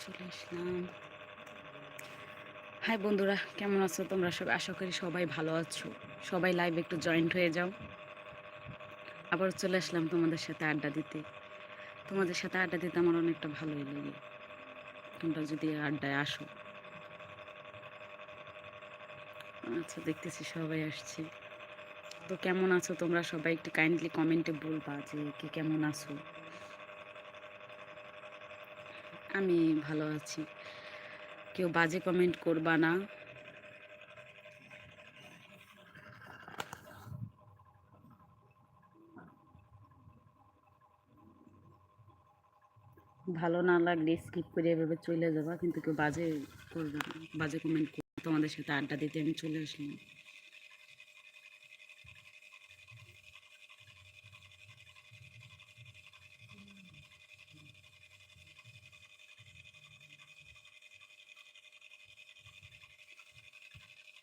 চলে আসলাম। হাই বন্ধুরা, কেমন আছো তোমরা সবাই আশা করি সবাই ভালো আছো। সবাই লাইভ একটু জয়েন্ট হয়ে যাও। আবার চলে আসলাম তোমাদের সাথে আড্ডা দিতে। তোমাদের সাথে আড্ডা দিতে আমার অনেকটা ভালোই লাগে। তোমরা যদি আড্ডায় আসো। আচ্ছা দেখতেছি সবাই আসছে। তো কেমন আছো তোমরা সবাই? একটু কাইন্ডলি কমেন্টে বলবা যে কে কেমন আছো? আমি ভালো আছি। কেউ বাজে কমেন্ট করবা না। ভালো না লাগলে স্কিপ করে এভাবে চলে যাবা, কিন্তু কেউ বাজে করবে না। বাজে কমেন্ট করবে তোমাদের সাথে আড্ডা দিতে আমি চলে আসলাম।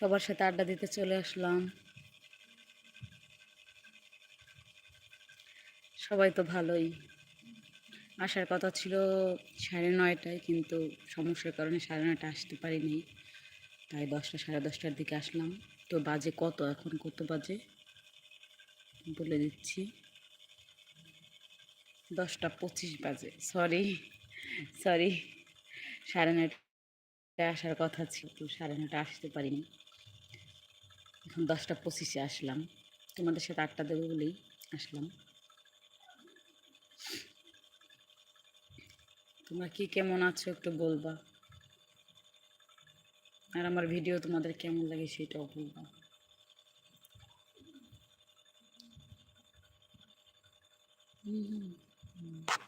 সবার সাথে আড্ডা দিতে চলে আসলাম। সবাই তো ভালোই। আসার কথা ছিল সাড়ে নয়টায়, কিন্তু সমস্যার কারণে সাড়ে নয়টা আসতে পারিনি। তাই দশটা, সাড়ে দশটার দিকে আসলাম। তো বাজে কত এখন? কত বাজে? বলে দিচ্ছি। দশটা পঁচিশ বাজে। Sorry sorry. সাড়ে নয়টায় আসার কথা ছিল, তো সাড়ে নয়টা আসতে পারিনি। দশটা পঁচিশে আসলাম। তোমাদের সাথে আটটা দেবো বলেই আসলাম। তোমরা কি কেমন আছো একটু বলবা। আর আমার ভিডিও তোমাদের কেমন লাগে সেটাও বলবা। मेरा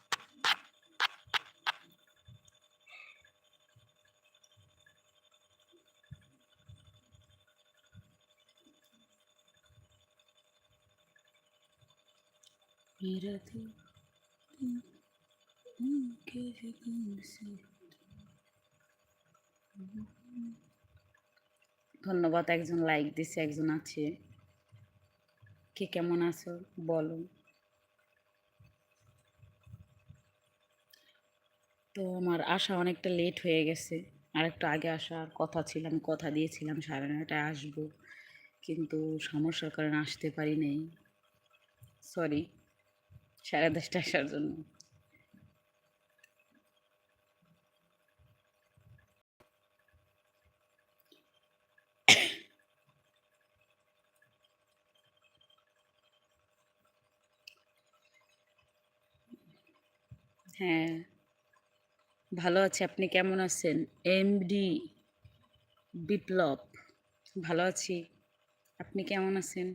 Mira tú, que ধন্যবাদ একজন লাইক দিছে একজন আছে। কে কেমন আছো বলো। তো আমার আসা অনেকটা লেট হয়ে গেছে। আর একটু আগে আসার কথা ছিল আমি কথা দিয়েছিলাম সাড়ে নটায় আসব। কিন্তু সমস্যার কারণে আসতে পারি নাই। সরি সাড়ে দশটা আসার জন্য। হ্যাঁ। ভালো আছি, আপনি কেমন আছেন? এমডি বিপ্লব, ভালো আছি। আপনি কেমন আছেন?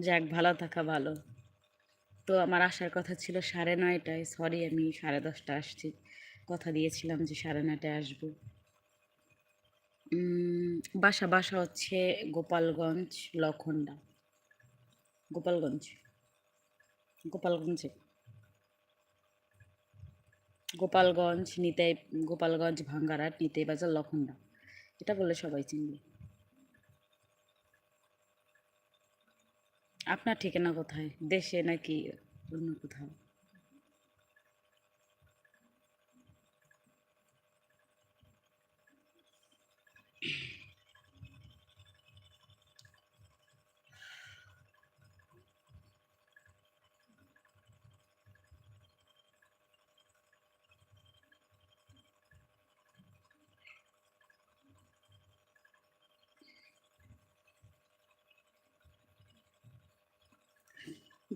যাক, ভালো থাকা ভালো। তো আমার আসার কথা ছিল সাড়ে নয়টায়। সরি আমি সাড়ে দশটা আসছি। কথা দিয়েছিলাম যে সাড়ে নয়টায় আসব। বাসা বাসা হচ্ছে গোপালগঞ্জ লখন্ডা গোপালগঞ্জ। গোপালগঞ্জে। গোপালগঞ্জ, নিতাই, গোপালগঞ্জ, ভাঙ্গারাট, নিতাই বাজার লখন্ডা এটা বললে সবাই চিনবে। আপনার ঠিকানা কোথায়? দেশে নাকি অন্য কোথাও?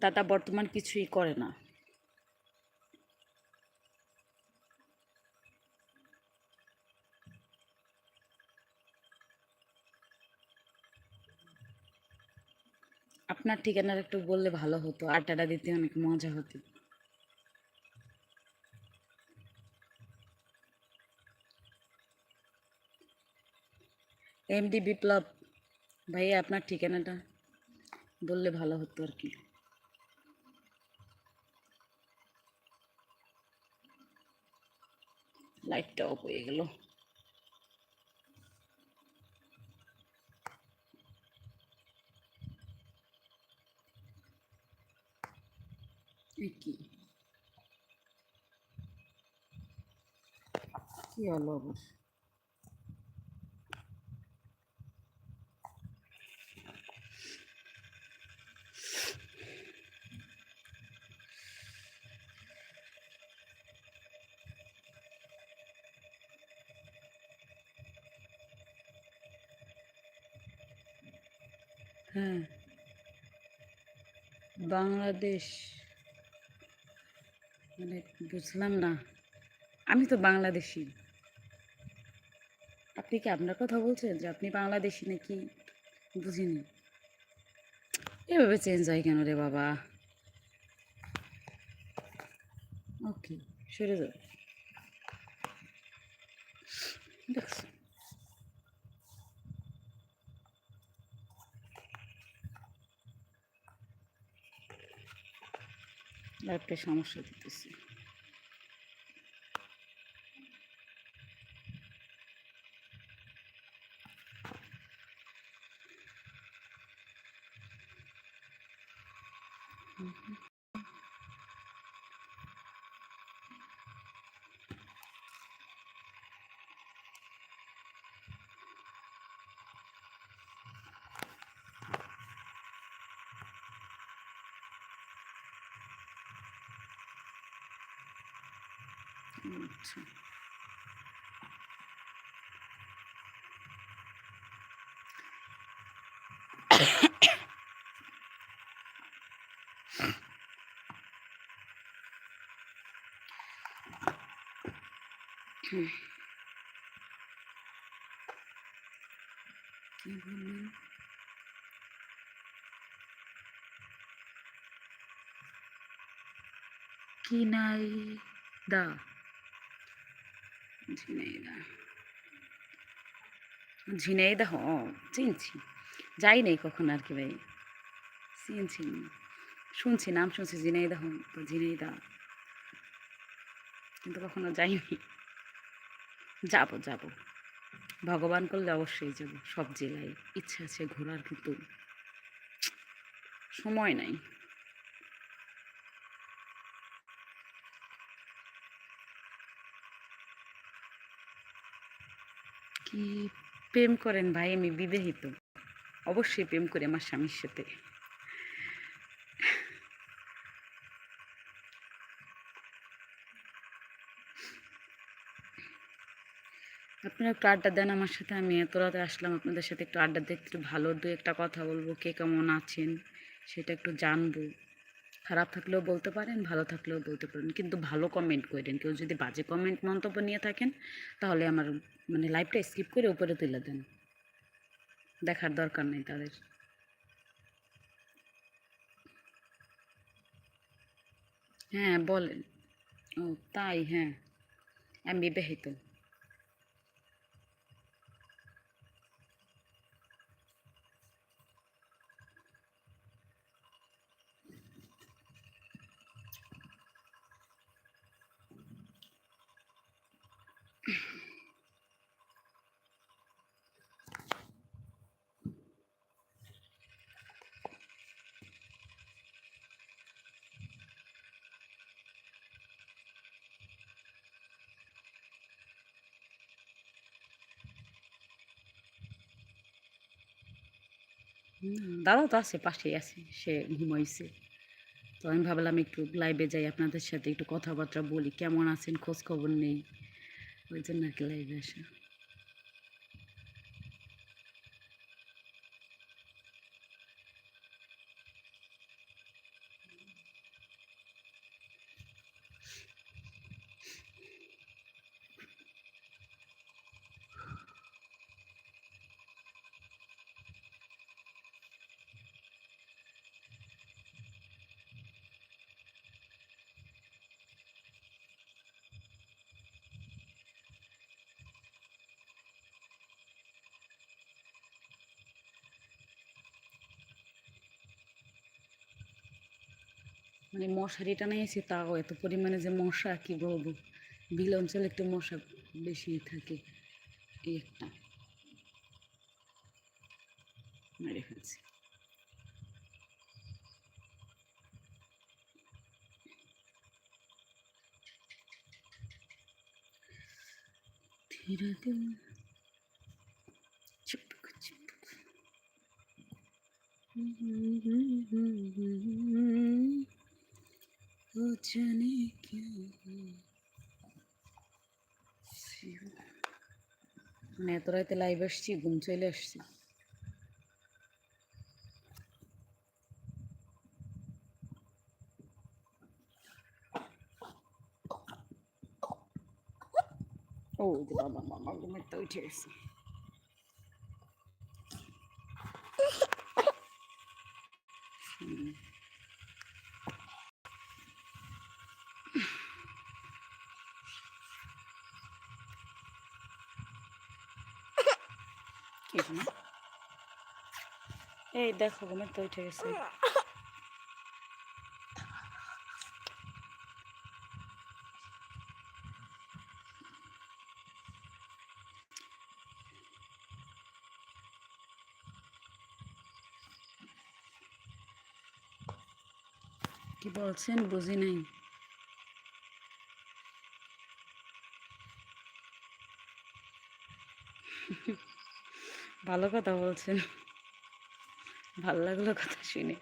দাদা বর্তমান কিছুই করে না। আপনার ঠিকানাটা একটু বললে ভালো হতো, আড্ডাটা দিতে অনেক মজা হতো। এমডি বিপ্লব ভাইয়া আপনার ঠিকানাটা বললে ভালো হতো আর কি। লাইটটা অফ হয়ে গেল। কি? কি হলো আবার হ্যাঁ। বাংলাদেশ। মানে বুঝলাম না। আমি তো বাংলাদেশি। আপনি কি আপনার কথা বলছেন যে আপনি বাংলাদেশি নাকি? বুঝিনি। এভাবে চেঞ্জ হয় কেন রে বাবা? ওকে সরে যাও। একটা সমস্যা দিতেছি আচ্ছা হুম। কি বললেন কি নাই? দা। ঝিনাইদা। ঝিনাইদা হ চিনছি। যাই নাই কখন আর কি ভাই। চিনছি। শুনছি, নাম শুনছি ঝিনাইদা হন তো ঝিনাইদা কিন্তু কখনো যাইনি। যাব যাব। ভগবান করলে অবশ্যই যাব, সব জেলায়। ইচ্ছা আছে ঘোরার, কিন্তু সময় নাই। কি প্রেম করেন ভাই, আমি বিবাহিত। অবশ্যই প্রেম করি আমার স্বামীর সাথে। আপনারা একটু আড্ডা দেন আমার সাথে, আমি এত রাতে আসলাম আপনাদের সাথে একটু আড্ডা দিতে একটু ভালো দু একটা কথা বলব, কে কেমন আছেন সেটা একটু জানব। খারাপ থাকলেও বলতে পারেন, ভালো থাকলেও বলতে পারেন, কিন্তু ভালো কমেন্ট করেন কেউ যদি বাজে কমেন্ট মন্তব্য নিয়ে থাকেন, তাহলে আমার মানে লাইভটা স্কিপ করে উপরে তুলে দেন। দেখার দরকার নেই তাদের। হ্যাঁ বলেন। ও তাই হ্যাঁ। আমি বিবাহিত। দাদা তো আছে, পাশেই আছে, সে ঘুমাইছে। তো আমি ভাবলাম একটু লাইভে যাই, আপনাদের সাথে একটু কথাবার্তা বলি, কেমন আছেন, খোঁজ খবর নেই। ওই জন্য আর কি লাইভে আসা। মানে মশারিটা নিয়েছি, তাও এত পরিমাণে যে মশা কি বলব? বিল অঞ্চলে একটু মশা বেশি থাকে, এই একটা। মেরে ফেলছি। ধীরে ধীরে। जाने মানে এত রাতে লাইভ আসছি, ঘুম চলে আসছি। ও বাবা মামা ঘুমের তো উঠে আসছি কি শোনা এই দেখো ঘুমের তো উঠে গেছে। কি বলছেন? বুঝি নাই। ভালো কথা বলছেন। ভালো লাগল কথা শুনে।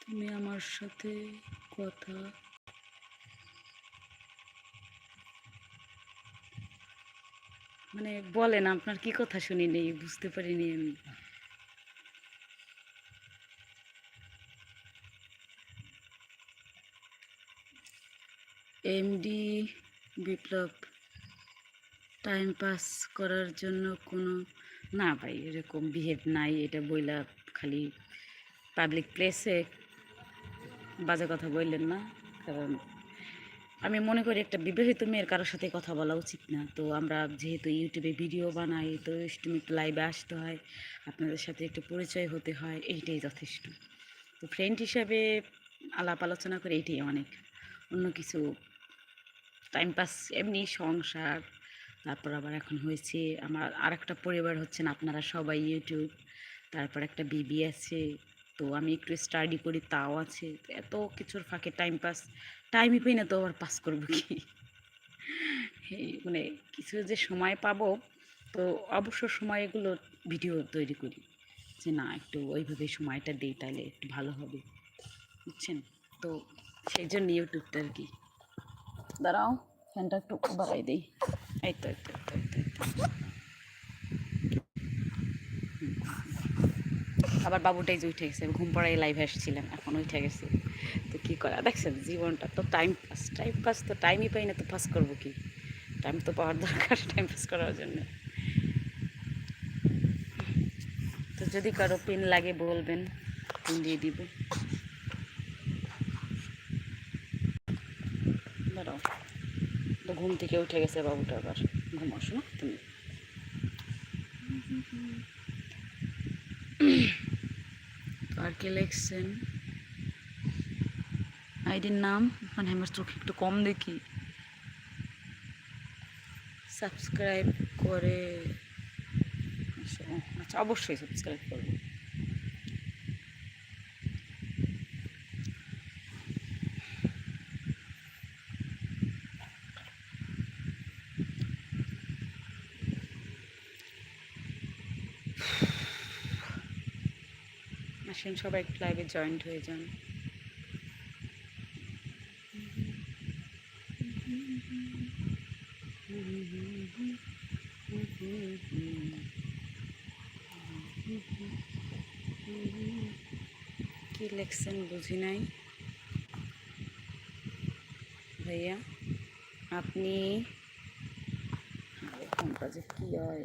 তুমি আমার সাথে কথা মানে বলেন, আপনার কি কথা শুনি নেই, বুঝতে পারিনি আমি। এমডি বিপ্লব টাইম পাস করার জন্য কোনো, না ভাই, এরকম বিহেভ নাই, এটা বইলা খালি পাবলিক প্লেসে বাজে কথা বললেন না। কারণ আমি মনে করি একটা বিবাহিত মেয়ের কারোর সাথে কথা বলা উচিত না। তো আমরা যেহেতু ইউটিউবে ভিডিও বানাই, তো তুমি একটু লাইভে আসতে হয়, আপনাদের সাথে একটু পরিচয় হতে হয়, এইটাই যথেষ্ট। তো ফ্রেন্ড হিসাবে আলাপ আলোচনা করে এইটাই অনেক। অন্য কিছু টাইম পাস এমনি সংসার, তারপর আবার এখন হয়েছে আমার আর একটা পরিবার হচ্ছেন আপনারা সবাই ইউটিউব, তারপর একটা বিবি আছে, তো আমি একটু স্টাডি করি, তাও আছে, এত কিছুর ফাঁকে টাইম পাস টাইমই পাই না, তো আবার পাস করব কি? মানে কিছু যে সময় পাবো, তো অবসর সময় এগুলো ভিডিও তৈরি করি, যে না, একটু ওইভাবে সময়টা দিই, তাহলে একটু ভালো হবে, বুঝছেন? তো সেই জন্য ইউটিউবটা আর কি। দাঁড়াও ফ্যানটা একটু বাড়াই দিই। এই তো এই তো। আবার বাবুটাই যে উঠে গেছে ঘুম পড়াই লাইভ আসছিলাম এখন উঠে গেছে। তো কী করা দেখছেন জীবনটা তো টাইম পাস টাইম পাস তো টাইমই পাই না তো পাস করব কি? টাইম তো পাওয়ার দরকার টাইম পাস করার জন্য। তো যদি কারও পেন লাগে বলবেন পেন দিয়ে দিব দাঁড়াও তো ঘুম থেকে উঠে গেছে বাবুটা আবার। ঘুম আসো তুমি। তো আর কে লিখছেন? আইডির নাম? মানে আমার চোখে একটু কম দেখি। সাবস্ক্রাইব করে আচ্ছা, আচ্ছা অবশ্যই সাবস্ক্রাইব করব আসেন, সবাই একটু লাইভে জয়েন্ট হয়ে যান। কি লেখছেন বুঝি নাই? ভাইয়া, আপনি কোনটা যে কি হয়?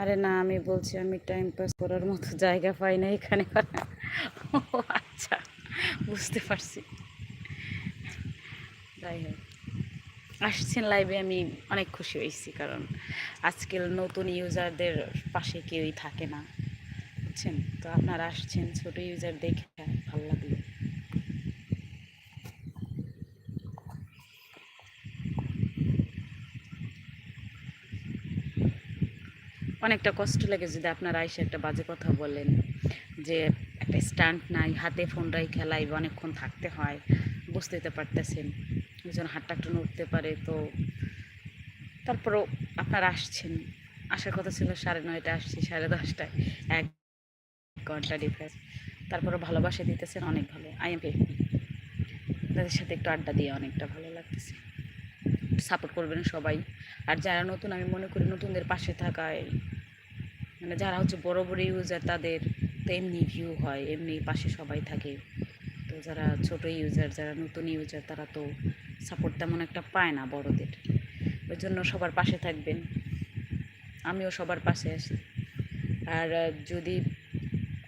আরে না, আমি বলছি আমি টাইম পাস করার মতো জায়গা পাই না এখানে। ও আচ্ছা বুঝতে পারছি। যাই হোক, আসছেন লাইভে আমি অনেক খুশি হয়েছি কারণ আজকাল নতুন ইউজারদের পাশে কেউই থাকে না, বুঝছেন? তো আপনারা আসছেন ছোট ইউজার দেখে, ভালো লাগল। অনেকটা কষ্ট লাগে যদি আপনারা এসে একটা বাজে কথা বলেন যে একটা স্ট্যান্ড নাই, হাতে ফোন রাই খেলাই অনেকক্ষণ থাকতে হয়, বুঝতে দিতে পারতেছেন। একজন হাতটা একটু নড়তে পারে তো। তারপরেও আপনারা আসছেন। আসার কথা ছিল সাড়ে নয়টা আসছি, সাড়ে দশটায়। এক ঘণ্টা ডিফারেন্স তারপরে ভালোবাসা দিতেছেন, অনেক ভালো। আই এম তাদের সাথে একটু আড্ডা দিয়ে অনেকটা ভালো লাগতেছে। সাপোর্ট করবেন সবাই। আর যারা নতুন, আমি মনে করি নতুনদের পাশে থাকায় মানে যারা হচ্ছে বড় বড় ইউজার তাদের তো এমনি ভিউ হয়, এমনি পাশে সবাই থাকে। তো যারা ছোট ইউজার যারা নতুন ইউজার তারা তো সাপোর্ট তেমন একটা পায় না বড়দের। ওই জন্য সবার পাশে থাকবেন। আমিও সবার পাশে আছি। আর যদি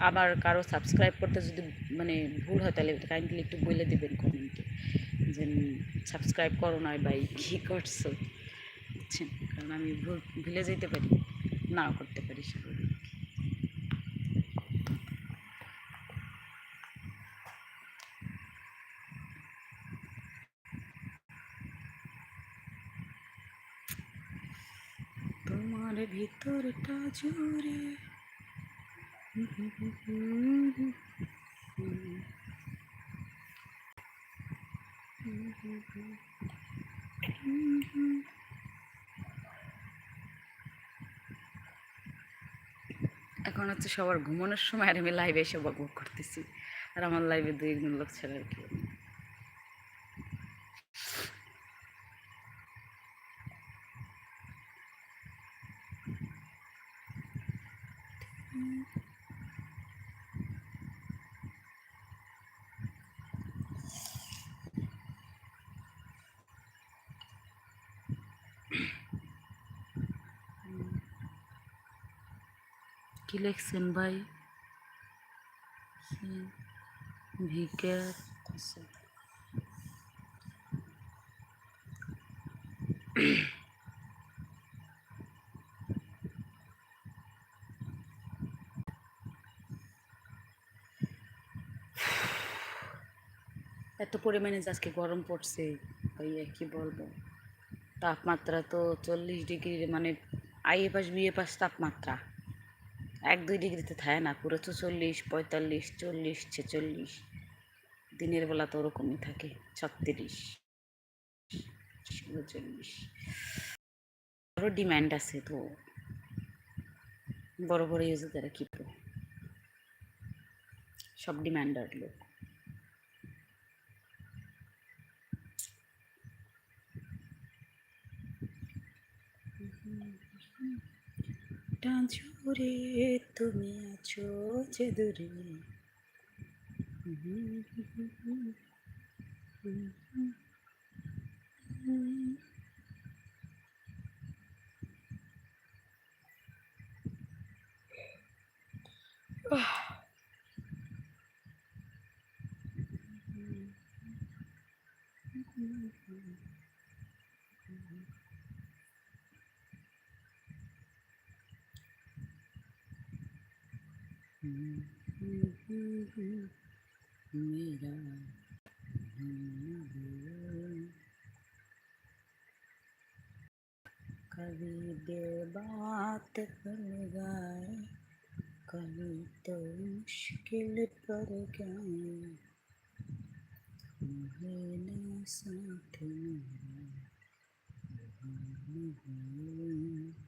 আবার কারও সাবস্ক্রাইব করতে যদি মানে ভুল হয় তাহলে কাইন্ডলি একটু বলে দেবেন কমেন্টে যে সাবস্ক্রাইব করো না ভাই কী করছ বুঝছেন কারণ আমি ভুল যেতে পারি নাও করতে পারি স্বাভাবিক তোমার ভিতরটা জুড়ে এখন হচ্ছে সবার ঘুমানোর সময় আর আমি লাইভে এসে বক বক করতেছি। আর আমার লাইভে দুই একজন লোক ছাড়া আর কি লিখছেন ভাই ভিকার। এত পরিমাণে আজকে গরম পড়ছে, ভাইয়া, কি বলব তাপমাত্রা তো চল্লিশ ডিগ্রি মানে আইএ পাস বিএ পাস তাপমাত্রা এক, দুই ডিগ্রিতে থাকে না, পুরো তো চল্লিশ, পঁয়তাল্লিশ, চল্লিশ, ছেচল্লিশ। দিনের বেলা তো ওরকমই থাকে, ছত্রিশ চল্লিশ আরও ডিমান্ড আছে তো। বড় বড় ইউজে তারা কি করবে? সব ডিমান্ডার লোক। জুড়ে তুমি আছো যে দূরে। कभी दिल बात कर गाए कभी तो मुश्किल पर गए। मेरा साथ मेरा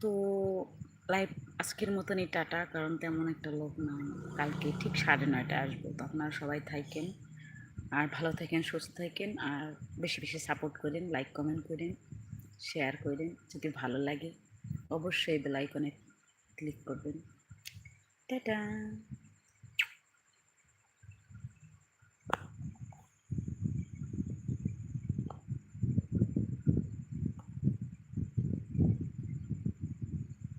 তো লাইভ আজকের মতনই টাটা, কারণ তেমন একটা লোক না কালকে ঠিক সাড়ে নয়টায় আসব, তো আপনারা সবাই থাকেন। আর ভালো থাকেন, সুস্থ থাকেন, আর বেশি বেশি সাপোর্ট করেন লাইক কমেন্ট করেন শেয়ার করেন, যদি ভালো লাগে। অবশ্যই বেল আইকনে ক্লিক করবেন। টাটা!